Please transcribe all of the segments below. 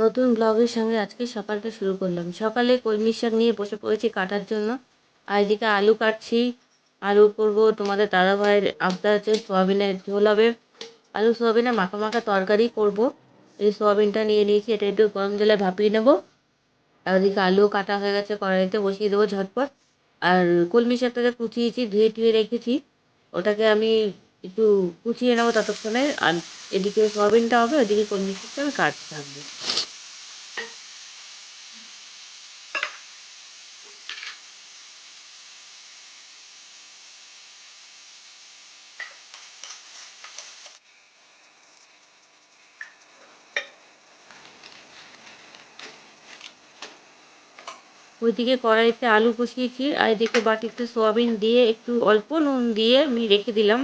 নতুন ব্লগের সঙ্গে আজকে সকালটা শুরু করলাম। সকালে কলমি শাক নিয়ে বসে পড়েছি কাটার জন্য। আর এদিকে আলু কাটছি। আলু করব তোমাদের দাদা ভাইয়ের আবদার আছে সোয়াবিনের ঝোল হবে। আলু সোয়াবিনের মাখা মাখা তরকারি করব। এই সোয়াবিনটা নিয়ে নিয়েছি, এটা একটু গরম জলে ভাপিয়ে নেব। আর ওদিকে আলুও কাটা হয়ে গেছে, কড়াইতে বসিয়ে দেবো ঝটপট। আর কলমি শাকটাকে কুচিয়েছি, ধুয়ে টুয়ে রেখেছি, ওটাকে আমি একটু কুচিয়ে নেব ততক্ষণে। আর এদিকে সোয়াবিনটা হবে, ওদিকে কলমি শাকটা আমি কাটতে থাকব। ওইদিকে কড়াইতে আলু কষিয়েছি আর এদিকে বাটিতে সোয়াবিন দিয়ে একটু অল্প নুন দিয়ে আমি রেখে দিলাম।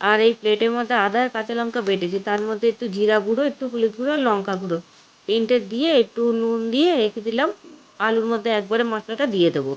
আর এই প্লেটের মধ্যে আদা আর কাঁচা লঙ্কা বেটেছি, তার মধ্যে একটু জিরা গুঁড়ো, একটু হলুদ গুঁড়ো আর লঙ্কা গুঁড়ো। তিনটে দিয়ে একটু নুন দিয়ে রেখে দিলাম। আলুর মধ্যে একবারে মশলাটা দিয়ে দেবো।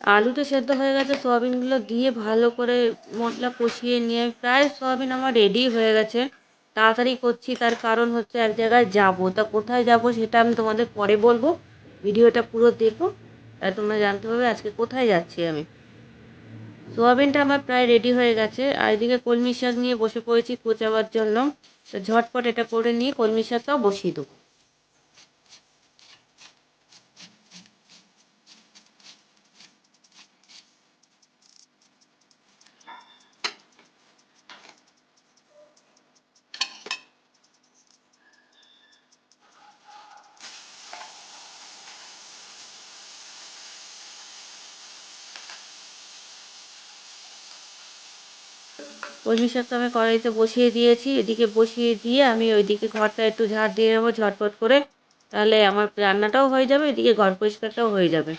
আলুটা সেদ্ধ হয়ে গেছে, সোয়াবিনগুলো দিয়ে ভালো করে মশলা কষিয়ে নিয়ে প্রায় সোয়াবিন আমার রেডি হয়ে গেছে। তাড়াতাড়ি করছি, তার কারণ হচ্ছে এক জায়গায় যাব। তা কোথায় যাব সেটা আমি তোমাদের পরে বলব। ভিডিওটা পুরো দেখো তাহলে তোমরা জানতে পারবে আজকে কোথায় যাচ্ছি আমি। সোয়াবিনটা আমার প্রায় রেডি হয়ে গেছে, আর এদিকে কলমি শাক নিয়ে বসে পড়েছি কোচাবার জন্য। তো ঝটপট এটা করে নিয়ে কলমি শাকটাও বসিয়ে দেবো। শাকটা আমি কড়াইতে বসিয়ে দিয়েছি। এদিকে বসিয়ে দিয়ে আমি ওইদিকে ঘরটা একটু ঝাড় দিয়ে নেব ঝটপট করে। তাহলে আমার রান্নাটাও হয়ে যাবে, এদিকে ঘর পরিষ্কারটাও হয়ে যাবে।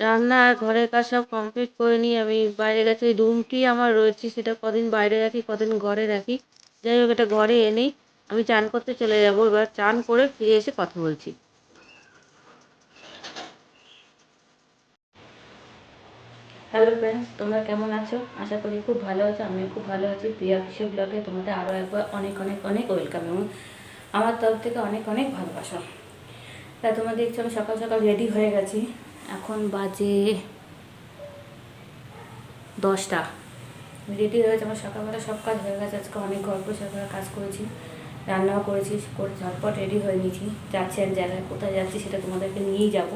রান্না আর ঘরের কাজ সব কমপ্লিট করে নিয়ে আমি বাইরে গেছি। ওই রুমটি আমার রয়েছে, সেটা কদিন বাইরে রাখি, কদিন ঘরে রাখি। যাই হোক, এটা ঘরে এনেই আমি চান করতে চলে যাব। এবার চান করে ফিরে এসে কথা বলছি। হ্যালো ফ্রেন্ডস তোমরা কেমন আছো? আশা করি খুব ভালো আছো। আমিও খুব ভালো আছি। প্রিয়া কিশোর ব্লগে তোমাদের আরও একবার অনেক অনেক অনেক ওয়েলকাম এবং আমার তরফ থেকে অনেক অনেক ভালোবাসা। তা তোমরা দেখছ, আমি সকাল সকাল রেডি হয়ে গেছি। এখন বাজে দশটা। রেডি হয়ে গেছে, আমার সকালবেলা সব কাজ হয়ে গেছে, আজকে অনেক গল্প সকালে কাজ করেছি, রান্নাও করেছি, করে ঝটপট রেডি হয়ে নিয়েছি, যাচ্ছি এক জায়গায়, কোথায় যাচ্ছি সেটা তোমাদেরকে নিয়েই যাব।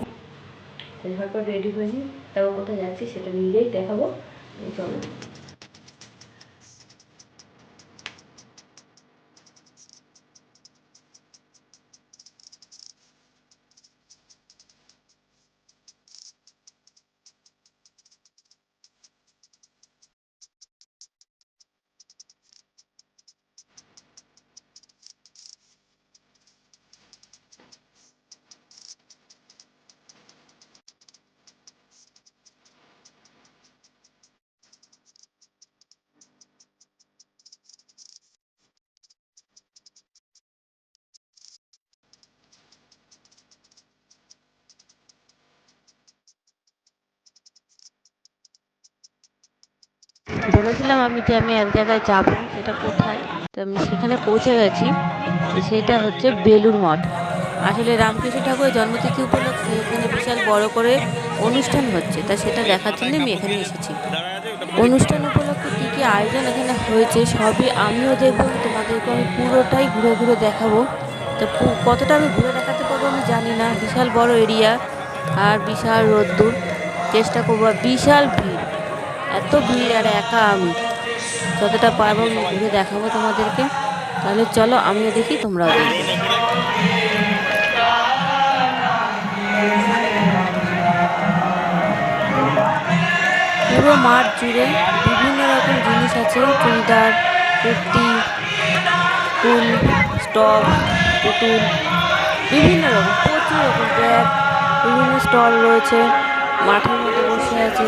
ঝটপট রেডি হয়েছি তারপর কোথায় যাচ্ছি সেটা নিজেই দেখাবো চলো। বলেছিলাম আমি যে আমি এক জায়গায় যাব, সেটা কোথায়? তো আমি সেখানে পৌঁছে গেছি। সেটা হচ্ছে বেলুর মঠ। আসলে রামকৃষ্ণ ঠাকুরের জন্মতিথি উপলক্ষে এখানে বিশাল বড় করে অনুষ্ঠান হচ্ছে। তা সেটা দেখার জন্য আমি এখানে এসেছি। অনুষ্ঠান উপলক্ষে কী কী আয়োজন এখানে হয়েছে, সবই আমিও দেখব। তোমাদেরকে আমি পুরোটাই ঘুরে ঘুরে দেখাবো। তো কতটা আমি ঘুরে দেখাতে পারব আমি জানি না। বিশাল বড় এরিয়া আর বিশাল রোদ্দুর। চেষ্টা করব বিশাল ভিড়। এত ভিড় আর একা আমি। যতটা পারব ঘুরে দেখাবো তোমাদেরকে। তাহলে চলো আমিও দেখি, তোমরাও দেখো। পুরো মাঠ জুড়ে বিভিন্ন রকম জিনিস আছে। চুড়িদার, কুর্তি, ফুল স্টক পুতুল, বিভিন্ন রকম, প্রচুর রকম ব্যাগ বিভিন্ন স্টল রয়েছে। মাঠের বসে আছে।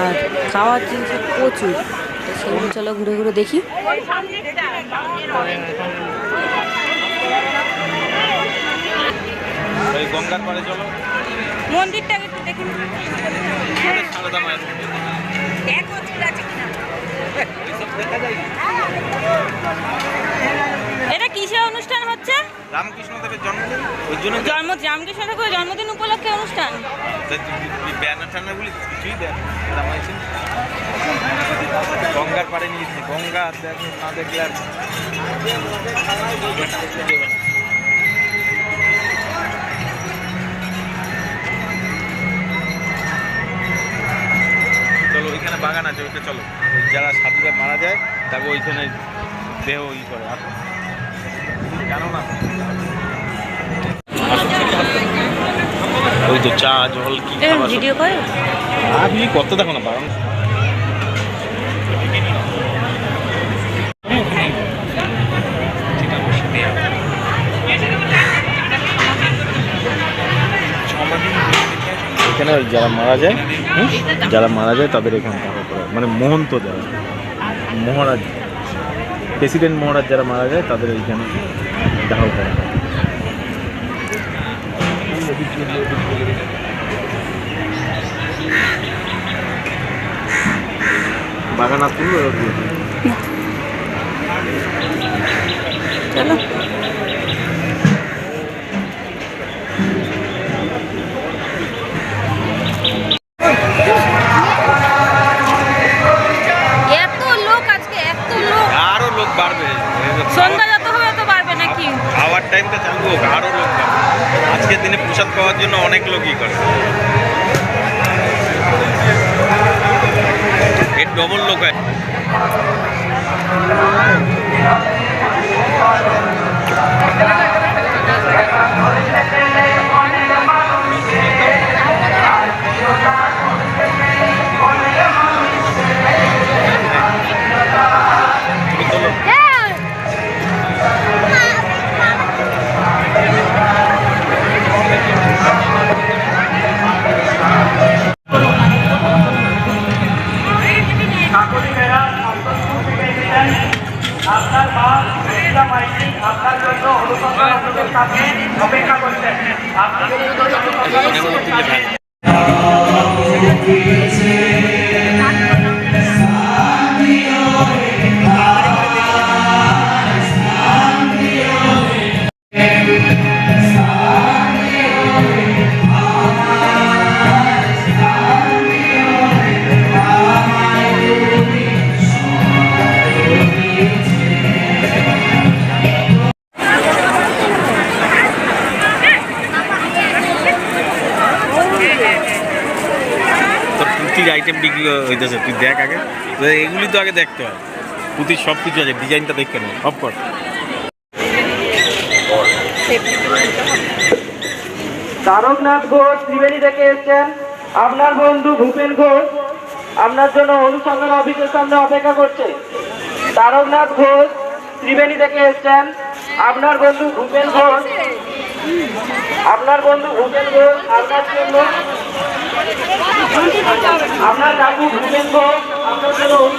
আর খাওয়ার জিনিস প্রচুর। সেগুলো চলো ঘুরে ঘুরে দেখি। মন্দিরটা গঙ্গার পাড়ে চলো। মন্দিরটাকে একটু দেখে সারদা মায়ের মন্দির। দেখো চুল আছে কিনা। এটা কিসের অনুষ্ঠান হচ্ছে? রামকৃষ্ণ দেবের জন্মদিন। ওই জন্য জন্ম রামকৃষ্ণ ঠাকুরের জন্মদিন উপলক্ষে অনুষ্ঠান? ব্যানার ট্যানার গুলি কিছুই দেখ গঙ্গার পাড়ে নিয়েছি গঙ্গা দেখো না দেখলে আর দেখতে দেবে না। চলো ওইখানে বাগান আছে ওইটা চলো। ওই যারা সাধুরা মারা যায় তাকে ওইখানে দেহ ই করে আর জানো না? ওই তো চা জল কি ভিডিও করে? আপনি কত দেখো না বারণ এখানে ওই যারা মারা যায় যারা মারা যায় তাদের এখানে টাকা করে মানে মহন্ত যারা, মহারাজ প্রেসিডেন্ট মহারাজ যারা মারা যায় তাদের এইখানে দাহ করা। বাগান তুলবো চলো। খাওয়ার টাইমটা চালু হোক আরও লোক আজকের দিনে প্রসাদ পাওয়ার জন্য অনেক লোকই করে। এর ডবল লোক আছে। আপনার মা সুচিতা মাইতি আপনার জন্য অনুসন্ধান আপনাদের কাছে অপেক্ষা করছেন। আপনি তুই দেখ আগে। এগুলি তো আগে দেখতে হয়। পুঁতির সব কিছু আছে, ডিজাইনটা দেখতে নেই অফ কর। তারকনাথ ঘোষ ত্রিবেণী থেকে এসেছেন। আপনার বন্ধু ভূপেন ঘোষ আপনার জন্য অনুসন্ধান অফিসের সামনে অপেক্ষা করছে। তারকনাথ ঘোষ ত্রিবেণী থেকে এসেছেন। আপনার বন্ধু ভূপেন ঘোষ, আপনার বন্ধু ভূপেন ঘোষ আপনার জন্য আপনার কাকু ভূপেন ঘোষ আপনার জন্য অনু-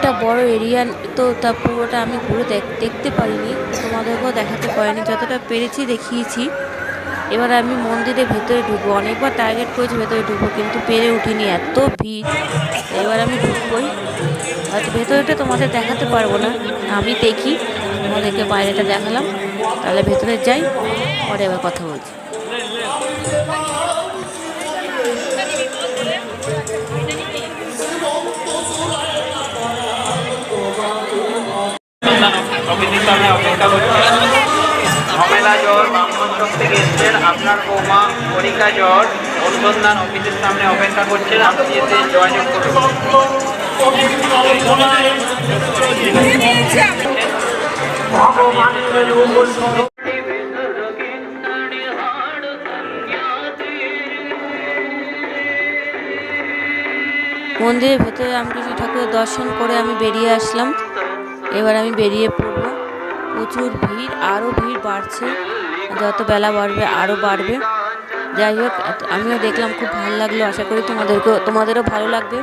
অনেকটা বড় এরিয়া তো তা পুরোটা আমি ঘুরে দেখ- দেখতে পারিনি। তোমাদেরকেও দেখাতে পারিনি, যতটা পেরেছি দেখিয়েছি। এবার আমি মন্দিরের ভেতরে ঢুকবো। অনেকবার টার্গেট করেছি ভেতরে ঢুকবো, কিন্তু পেরে উঠিনি, এত ভিড়। এবার আমি ঢুকবোই। হয়তো ভেতরেটা তোমাদের দেখাতে পারব না, আমি দেখি, তোমাদেরকে বাইরেটা দেখালাম। তাহলে ভেতরে যাই, পরে এবার কথা বলছি। বামপঞ্চক থেকে এসছেন আপনার বৌমা কণিকা জ্বর। অনুসন্ধান অফিসের সামনে অপেক্ষা করছেন। আপনি এসে যোগাযোগ করুন। মন্দিরের ভেতরে রামকৃষ্ণ ঠাকুরের দর্শন করে আমি বেরিয়ে আসলাম। এবার আমি বেরিয়ে পড়ব। প্রচুর ভিড় আরও ভিড় বাড়ছে। যত বেলা বাড়বে আরও বাড়বে। যাই হোক, আমিও দেখলাম, খুব ভালো লাগল। আশা করি তোমাদেরকেও, তোমাদেরও ভালো লাগবে।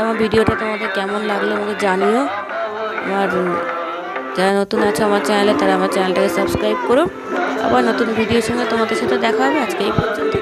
আমার ভিডিওটা তোমাদের কেমন লাগল আমাকে জানিও। আমার যারা নতুন আছে আমার চ্যানেলে, তারা আমার চ্যানেলটাকে সাবস্ক্রাইব করো। আবার নতুন ভিডিওর সঙ্গে তোমাদের সাথে দেখা হবে। আজকে এই পর্যন্ত